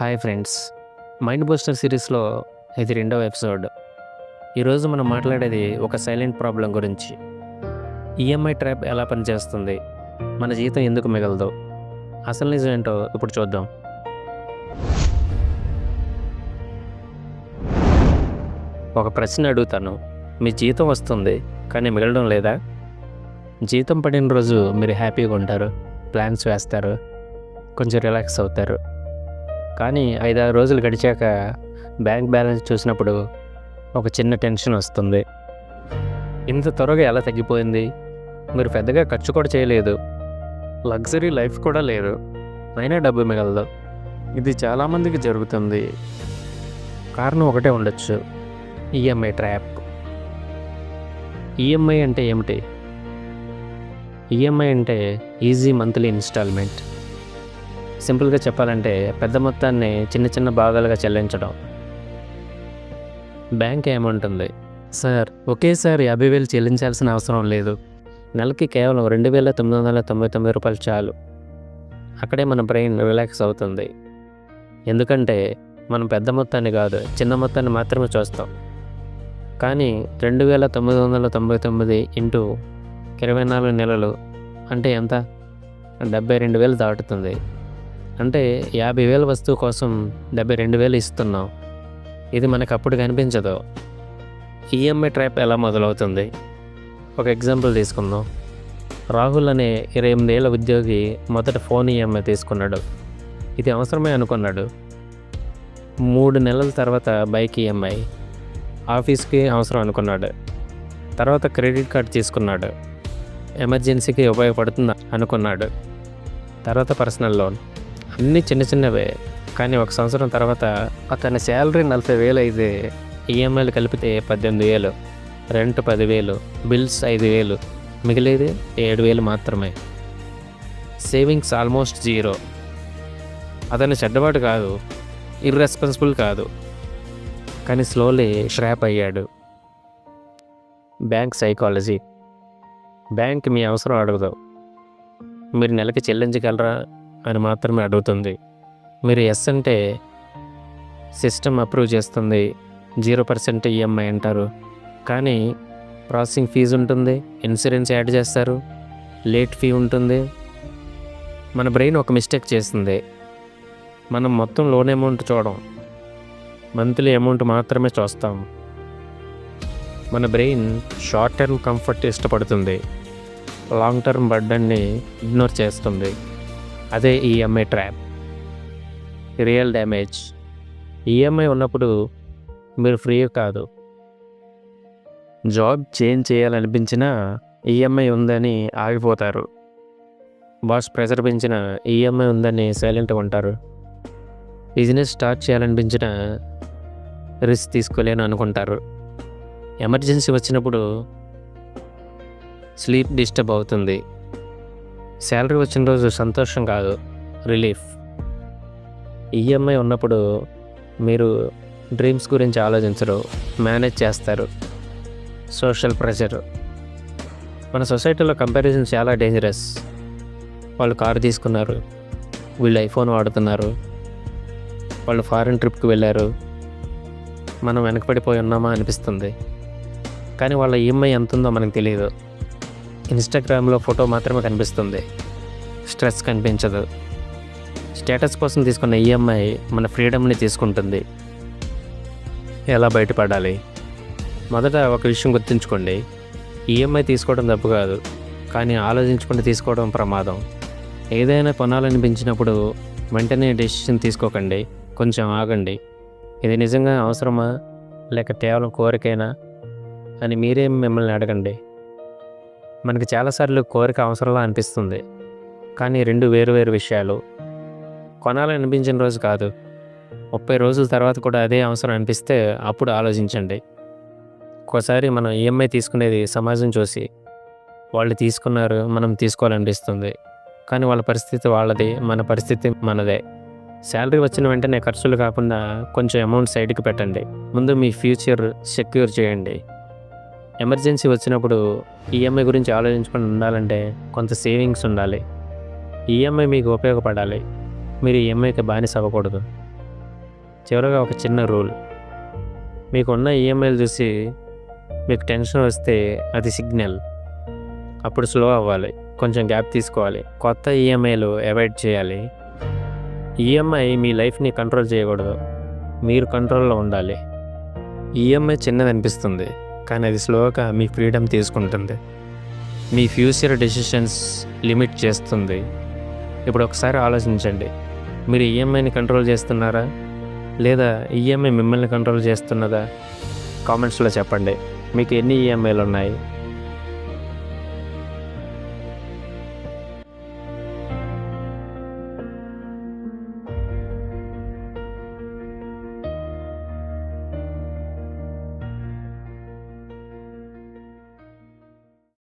Hi friends. Mind booster సిరీస్లో ఇది రెండవ ఎపిసోడ్. ఈరోజు మనం మాట్లాడేది ఒక సైలెంట్ ప్రాబ్లం గురించి. ఈఎంఐ ట్రాప్ ఎలా పనిచేస్తుంది? మన జీతం ఎందుకు మిగలదు? అసలు నిజం ఏంటో ఇప్పుడు చూద్దాం. ఒక ప్రశ్న అడుగుతాను. మీ జీతం వస్తుంది కానీ మిగలడం లేదా? జీతం పడిన రోజు మీరు హ్యాపీగా ఉంటారు ప్లాన్స్ వేస్తారు కొంచెం రిలాక్స్ అవుతారు. కానీ ఐదారు రోజులు గడిచాక బ్యాంక్ బ్యాలెన్స్ చూసినప్పుడు ఒక చిన్న టెన్షన్ వస్తుంది. ఇంత త్వరగా ఎలా తగ్గిపోయింది? మీరు పెద్దగా ఖర్చు కూడా చేయలేదు. లగ్జరీ లైఫ్ కూడా లేదు. అయినా డబ్బు మిగలదు. ఇది చాలామందికి జరుగుతుంది. కారణం ఒకటే ఉండొచ్చు. EMI trap. ఈఎంఐ అంటే ఏమిటి? ఈఎంఐ అంటే ఈజీ మంత్లీ ఇన్స్టాల్మెంట్. సింపుల్గా చెప్పాలంటే పెద్ద మొత్తాన్ని చిన్న చిన్న భాగాలుగా చెల్లించడం. బ్యాంక్ ఏమంటుంది? సార్ ఒకేసారి యాభై వేలు చెల్లించాల్సిన అవసరం లేదు. నెలకి కేవలం రెండు వేల తొమ్మిది వందల తొంభై తొమ్మిది రూపాయలు చాలు. అక్కడే మన బ్రెయిన్ రిలాక్స్ అవుతుంది. ఎందుకంటే మనం పెద్ద మొత్తాన్ని కాదు చిన్న మొత్తాన్ని మాత్రమే చూస్తాం. కానీ రెండు వేల తొమ్మిది వందల తొంభై తొమ్మిది ఇంటూ ఇరవై నాలుగు నెలలు అంటే ఎంత? డెబ్బై రెండు వేలు దాటుతుంది. అంటే యాభై వేల వస్తువు కోసం డెబ్బై రెండు వేలు ఇస్తున్నాం. ఇది మనకు అప్పుడు కనిపించదు. ఈఎంఐ ట్రాప్ ఎలా మొదలవుతుంది? ఒక ఎగ్జాంపుల్ తీసుకుందాం. రాహుల్ అనే ఇరవై ఎనిమిదేళ్ళ ఉద్యోగి మొదట ఫోన్ ఈఎంఐ తీసుకున్నాడు. ఇది అవసరమే అనుకున్నాడు. మూడు నెలల తర్వాత బైక్ ఈఎంఐ ఆఫీస్కి అవసరం అనుకున్నాడు. తర్వాత క్రెడిట్ కార్డ్ తీసుకున్నాడు. ఎమర్జెన్సీకి ఉపయోగపడుతుంది అనుకున్నాడు. తర్వాత పర్సనల్ లోన్. అన్నీ చిన్న చిన్నవే. కానీ ఒక సంవత్సరం తర్వాత అతని శాలరీ నలభై వేలు అయితే ఈఎంఐలు కలిపితే పద్దెనిమిది వేలు రెంట్ పదివేలు బిల్స్ ఐదు వేలు మిగిలేది ఏడు వేలు మాత్రమే. Savings almost zero. అతను చెడ్డవాడు కాదు ఇర్రెస్పాన్సిబుల్ కాదు. కానీ స్లోలీ ట్రాప్ అయ్యాడు. బ్యాంక్ సైకాలజీ బ్యాంక్ మీ అవసరం అడగదు. మీరు నెలకి చెల్లించగలరా? అని మాత్రమే అడుగుతుంది. మీరు ఎస్ అంటే సిస్టమ్ అప్రూవ్ చేస్తుంది. జీరో పర్సెంట్ ఈఎంఐ అంటారు. కానీ ప్రాసెసింగ్ ఫీజు ఉంటుంది. ఇన్సూరెన్స్ యాడ్ చేస్తారు. లేట్ ఫీ ఉంటుంది. మన బ్రెయిన్ ఒక మిస్టేక్ చేస్తుంది. మనం మొత్తం లోన్ అమౌంట్ చూడం. మంత్లీ అమౌంట్ మాత్రమే చూస్తాం. మన బ్రెయిన్ షార్ట్ టర్మ్ కంఫర్ట్ ఇష్టపడుతుంది. లాంగ్ టర్మ్ బర్డన్ని ఇగ్నోర్ చేస్తుంది. అదే EMI trap real damage EMI ఉన్నప్పుడు మీరు ఫ్రీ కాదు. జాబ్ చేంజ్ చేయాలనిపించినా ఈఎంఐ ఉందని ఆగిపోతారు. బాస్ ప్రెషర్ పెంచిన ఈఎంఐ ఉందని సైలెంట్గా ఉంటారు. బిజినెస్ స్టార్ట్ చేయాలనిపించిన రిస్క్ తీసుకోలేను అనుకుంటారు. ఎమర్జెన్సీ వచ్చినప్పుడు స్లీప్ డిస్టర్బ్ అవుతుంది. శాలరీ వచ్చిన రోజు సంతోషం కాదు రిలీఫ్. ఈఎంఐ ఉన్నప్పుడు మీరు డ్రీమ్స్ గురించి ఆలోచించరు మేనేజ్ చేస్తారు. Social pressure. మన సొసైటీలో కంపారిజన్ చాలా డేంజరస్. వాళ్ళు కారు తీసుకున్నారు వీళ్ళు ఐఫోన్ వాడుతున్నారు వాళ్ళు ఫారిన్ ట్రిప్కి వెళ్ళారు. మనం వెనకపడిపోయి ఉన్నామా అనిపిస్తుంది. కానీ వాళ్ళ ఈఎంఐ ఎంత ఉందో మనకు తెలియదు ఇన్స్టాగ్రామ్లో ఫోటో మాత్రమే కనిపిస్తుంది. స్ట్రెస్ కనిపించదు. స్టేటస్ కోసం తీసుకున్న ఈఎంఐ మన ఫ్రీడమ్ని తీసుకుంటుంది. ఎలా బయటపడాలి? మొదట ఒక విషయం గుర్తుంచుకోండి. ఈఎంఐ తీసుకోవడం తప్పు కాదు. కానీ ఆలోచించుకుంటే తీసుకోవడం ప్రమాదం. ఏదైనా కొనాలనిపించినప్పుడు వెంటనే డెసిషన్ తీసుకోకండి. కొంచెం ఆగండి. ఇది నిజంగా అవసరమా? లేక కేవలం కోరికైనా? అని మీరే మిమ్మల్ని అడగండి. మనకి చాలాసార్లు కోరిక అవసరంలా అనిపిస్తుంది. కానీ రెండు వేరు వేరు విషయాలు. కొనాలని అనిపించిన రోజు కాదు. ముప్పై రోజుల తర్వాత కూడా అదే అవసరం అనిపిస్తే అప్పుడు ఆలోచించండి. ఒకసారి మనం ఈఎంఐ తీసుకునేది సమాజం చూసి వాళ్ళు తీసుకున్నారు మనం తీసుకోవాలనిపిస్తుంది. కానీ వాళ్ళ పరిస్థితి వాళ్ళది మన పరిస్థితి మనదే. శాలరీ వచ్చిన వెంటనే ఖర్చులు కాకుండా కొంచెం అమౌంట్ సైడ్కి పెట్టండి. ముందు మీ ఫ్యూచర్ సెక్యూర్ చేయండి. ఎమర్జెన్సీ వచ్చినప్పుడు ఈఎంఐ గురించి ఆలోచించుకొని ఉండాలంటే కొంత సేవింగ్స్ ఉండాలి. ఈఎంఐ మీకు ఉపయోగపడాలి. మీరు ఈఎంఐకి బానిస అవ్వకూడదు. చివరగా ఒక చిన్న రూల్. మీకున్న ఈఎంఐలు చూసి మీకు టెన్షన్ వస్తే అది సిగ్నల్. అప్పుడు స్లో అవ్వాలి. కొంచెం గ్యాప్ తీసుకోవాలి. కొత్త ఈఎంఐలు అవాయిడ్ చేయాలి. ఈఎంఐ మీ లైఫ్ని కంట్రోల్ చేయకూడదు. మీరు కంట్రోల్లో ఉండాలి. ఈఎంఐ చిన్నది అనిపిస్తుంది కానీ అది స్లోగా మీ ఫ్రీడమ్ తీసుకుంటుంది. మీ ఫ్యూచర్ డెసిషన్స్ లిమిట్ చేస్తుంది. ఇప్పుడు ఒకసారి ఆలోచించండి. మీరు ఈఎంఐని కంట్రోల్ చేస్తున్నారా? లేదా ఈఎంఐ మిమ్మల్ని కంట్రోల్ చేస్తున్నదా? కామెంట్స్లో చెప్పండి. మీకు ఎన్ని ఈఎంఐలు ఉన్నాయి?